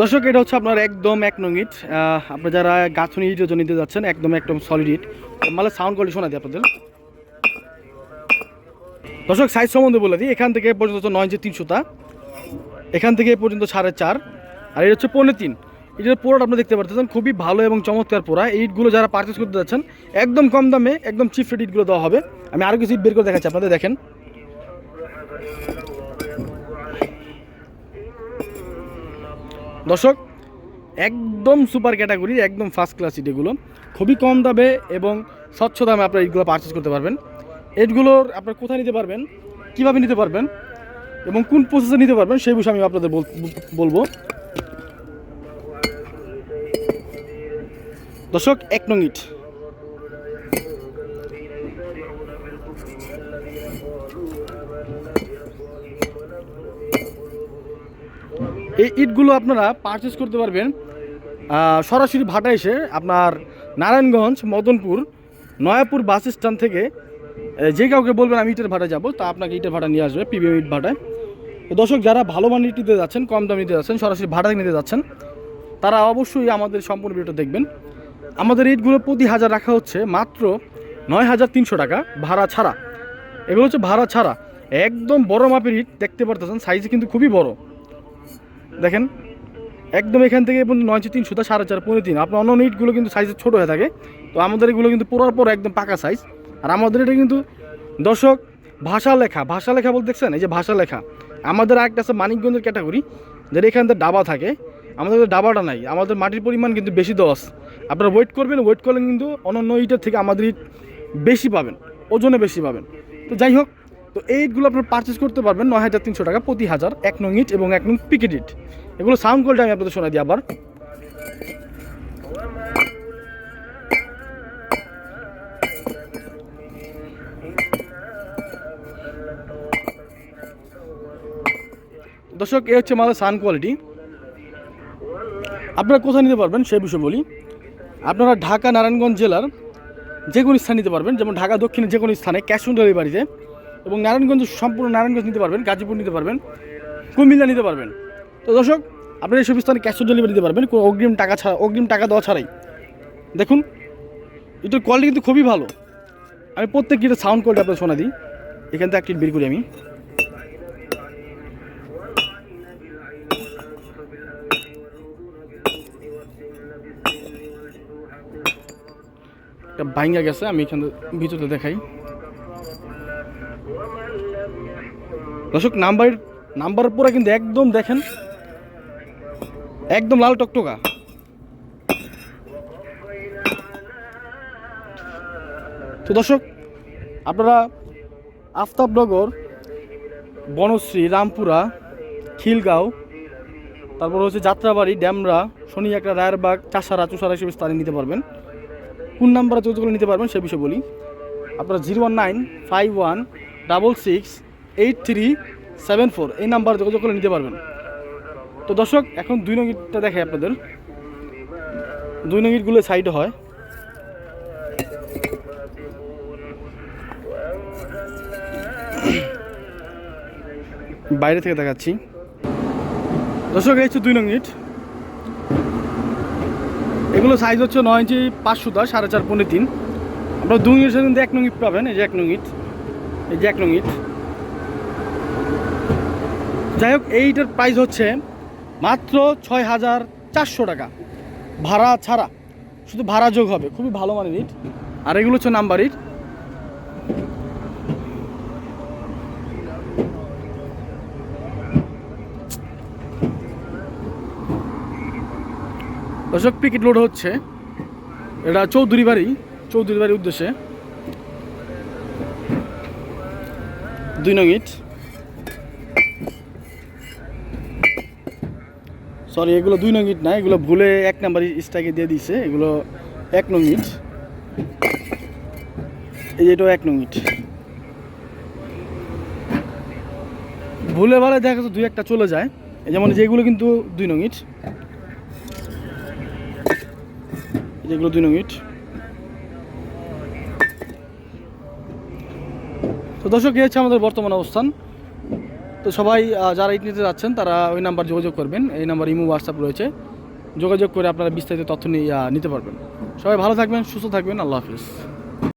দর্শক, এটা হচ্ছে আপনার একদম এক নং ইট। আপনারা যারা গাছনি ইটের জন্য নিতে যাচ্ছেন, একদম একদম সলিড ইট। মানে সাউন্ড কোয়ালিটি শোনা দিই আপনাদের। দর্শক সাইজ সম্বন্ধে বলে দিই, এখান থেকে পর্যন্ত হচ্ছে নয় ইঞ্চি তিনশোটা এখান থেকে পর্যন্ত সাড়ে চার। আর এটা হচ্ছে পৌনে তিন। এটার পোড়াটা আপনি দেখতে পাচ্ছেন খুবই ভালো এবং চমৎকার পোড়া। ইটগুলো যারা পারচেস করতে যাচ্ছেন, একদম কম দামে, একদম চিপ রেট ইটগুলো দেওয়া হবে। আমি আরও কিছু ইট বের করে দেখাচ্ছি, আপনাদের দেখেন। দর্শক, একদম সুপার ক্যাটাগরি, একদম ফার্স্ট ক্লাস ইট এগুলো। খুবই কম দামে এবং স্বচ্ছ দামে আপনারা ইটগুলো পারচেস করতে পারবেন। এটগুলোর আপনারা কোথায় নিতে পারবেন, কীভাবে নিতে পারবেন এবং কোন প্রসেসে নিতে পারবেন, সেই বিষয়ে আমি আপনাদের বল- বলব। দর্শক, এক নং ইট। এই ইটগুলো আপনারা পারচেস করতে পারবেন সরাসরি ভাটা এসে আপনার নারায়ণগঞ্জ, মদনপুর, নয়াপুর বাস স্ট্যান্ড থেকে যে কাউকে বলবেন আমি ইটের ভাটা যাব, তা আপনাকে ইটের ভাটা নিয়ে আসবে পিবিএম ইট ভাটায়। দর্শক, যারা ভালো মানের ইট নিতে যাচ্ছেন, কম দামে নিতে যাচ্ছেন, সরাসরি ভাড়া নিতে যাচ্ছেন, তারা অবশ্যই আমাদের সম্পূর্ণ ভিডিওটা দেখবেন। আমাদের ইটগুলো প্রতি হাজার রাখা হচ্ছে মাত্র নয় হাজার তিনশো টাকা ভাড়া ছাড়া। এগুলো হচ্ছে ভাড়া ছাড়া। একদম বড় মাপের ইট, দেখতে পারতেছেন সাইজ কিন্তু খুবই বড়। দেখেন, একদম এখান থেকে নয় তিন সুতা সাড়ে চার পনেরো তিন। আপনার অন্য ইটগুলো কিন্তু সাইজে ছোটো হয়ে থাকে। তো আমাদের এগুলো কিন্তু পোড়ার পর একদম পাকা সাইজ আর আমাদের এটা কিন্তু, দর্শক, ভাষা লেখা। ভাষা লেখা বলতে দেখছেন? এই যে ভাষা লেখা। আমাদের আরেকটা আছে মানিকগঞ্জের ক্যাটাগরি যেটা এখান থেকে ডাবা থাকে। আমাদের ডাবাটা নাই। আমাদের মাটির পরিমাণ কিন্তু বেশি দশ। আপনারা ওয়েট করবেন। ওয়েট করলে কিন্তু অন্যান্য ইটের থেকে আমাদের ইট বেশি পাবেন। ওজনে বেশি পাবেন। তো যাই হোক তো এই ইটগুলো আপনারা পারচেস করতে পারবেন নয় হাজার তিনশো টাকা, প্রতি হাজার এক নং ইট এবং এক নং পিকেট ইট। এগুলো সাউন্ড কোয়ালিটি আমি আপনাদের শোনা দিই আবার। দর্শক এ হচ্ছে আমাদের সাউন্ড কোয়ালিটি আপনারা কোথায় নিতে পারবেন সেই বিষয়ে বলি। আপনারা ঢাকা, নারায়ণগঞ্জ জেলার যে কোনো স্থান নিতে পারবেন, যেমন ঢাকা দক্ষিণে যে কোনো স্থানে ক্যাশ অন ডেলিভারিতে এবং নারায়ণগঞ্জ সম্পূর্ণ নারায়ণগঞ্জ নিতে পারবেন, গাজীপুর নিতে পারবেন, কুমিল্লা নিতে পারবেন। তো দর্শক, আপনারা এইসব স্থানে ক্যাশ অন ডেলিভারি দিতে পারবেন, কোনো অগ্রিম টাকা ছাড়া অগ্রিম টাকা দেওয়া ছাড়াই। দেখুন, এটার কোয়ালিটি কিন্তু খুবই ভালো। আমি প্রত্যেক গিটার সাউন্ড কোয়ালিটি আপনাদের শোনা দিই। এখান থেকে একটি বের করি আমি। একটা ভাঙ্গা গেছে, আমি এখানে ভিতরে দেখাই। দর্শক নাম্বার নাম্বার পুরো কিন্তু একদম দেখেন, একদম লাল টকটকা। তো দর্শক, আপনারা আফতাবনগর, বনশ্রী, রামপুরা, খিলগাঁও, তারপর হচ্ছে যাত্রাবাড়ি, ড্যামরা শনিয়াকড়া রায়েরবাগ, চাষারা, চুষারা হিসেবে স্থানে নিতে পারবেন। কোন নাম্বারে যোগাযোগ নিতে পারবেন সে বিষয়ে বলি। আপনারা zero one nine five one double six eight three seven four, এই নাম্বারে যোগাযোগ করে নিতে পারবেন। তো দর্শক, এখন দুই নঙ্গিটটা দেখাই আপনাদের। দুই নঙ্গিটগুলো সাইডে হয়। বাইরে থেকে দেখাচ্ছি। দর্শক, এই হচ্ছে দুই নঙ্গিট এগুলো সাইজ হচ্ছে নয় ইঞ্চি পাঁচ সুতা, সাড়ে চার পনেরো তিন। আপনার দুই কিন্তু এক নং ইট পাবেন, এই যে এক নং ইট। এই যে এক নং ইট। যাই হোক, এইটার প্রাইস হচ্ছে মাত্র ছয় হাজার চারশো টাকা। ভাড়া ছাড়া, শুধু ভাড়া যোগ হবে, খুবই ভালো মানের ইট। আর এগুলো হচ্ছে নাম্বার ইট। দর্শক পিকেট লোড হচ্ছে। এটা চৌধুরী বাড়ি চৌধুরী বাড়ির উদ্দেশ্যে। দুই নং ইট। সরি এগুলো দুই নং ইট না, এগুলো ভুলে এক নাম্বার স্ট্রাইকে দিয়ে দিয়েছে এগুলো এক নং ইট। এই এটাও এক নং ইট। ভুলে ভালে দেখা যাচ্ছে দুই একটা চলে যায়। যেমন যেগুলো কিন্তু দুই নং ইট। যেগুলো দুই নং ইট। তো দর্শক, এই হচ্ছে আমাদের বর্তমান অবস্থান। তো সবাই যারা ইট নিতে যাচ্ছেন, তারা ওই নাম্বার যোগাযোগ করবেন। এই নাম্বার ইমো হোয়াটসঅ্যাপ রয়েছে। যোগাযোগ করে আপনারা বিস্তারিত তথ্য নিতে পারবেন। সবাই ভালো থাকবেন, সুস্থ থাকবেন। আল্লাহ হাফিজ।